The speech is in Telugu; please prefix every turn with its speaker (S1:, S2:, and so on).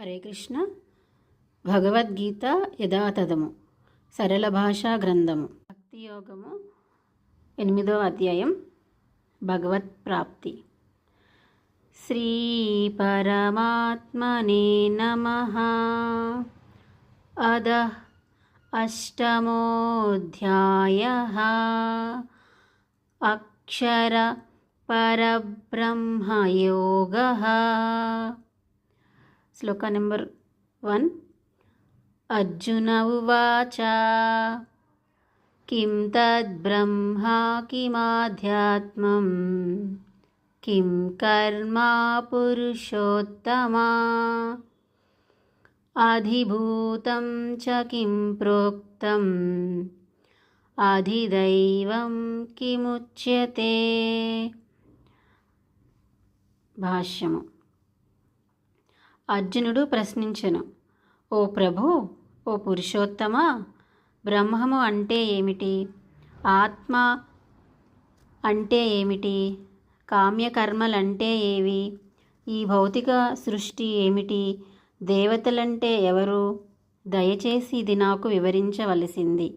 S1: హరే కృష్ణ. భగవద్గీత యథాతథము. సరళ భాషా గ్రంథము. భక్తి యోగము ఎనిమిదవ అధ్యాయం. భగవత్ ప్రాప్తి. శ్రీ పరమాత్మనే నమ. అద అష్టమోధ్యాయ. అక్షర పరబ్రహ్మయోగ. శ్లోక నెంబర్ వన్. అర్జున ఉవాచ కిం తద్బ్రహ్మా కిమాధ్యాత్మం. కిం కర్మా పురుషోత్తమా. అధిభూతం చ కిం ప్రోక్తం. అధిదైవం కిముచ్యతే. భాష్యము. అర్జునుడు ప్రశ్నించెను. ఓ ప్రభు ఓ పురుషోత్తమ బ్రహ్మము అంటే ఏమిటి? ఆత్మ అంటే ఏమిటి? కామ్యకర్మలంటే ఏవి? ఈ భౌతిక సృష్టి ఏమిటి? దేవతలంటే ఎవరు? దయచేసి ఇది నాకు వివరించవలసింది.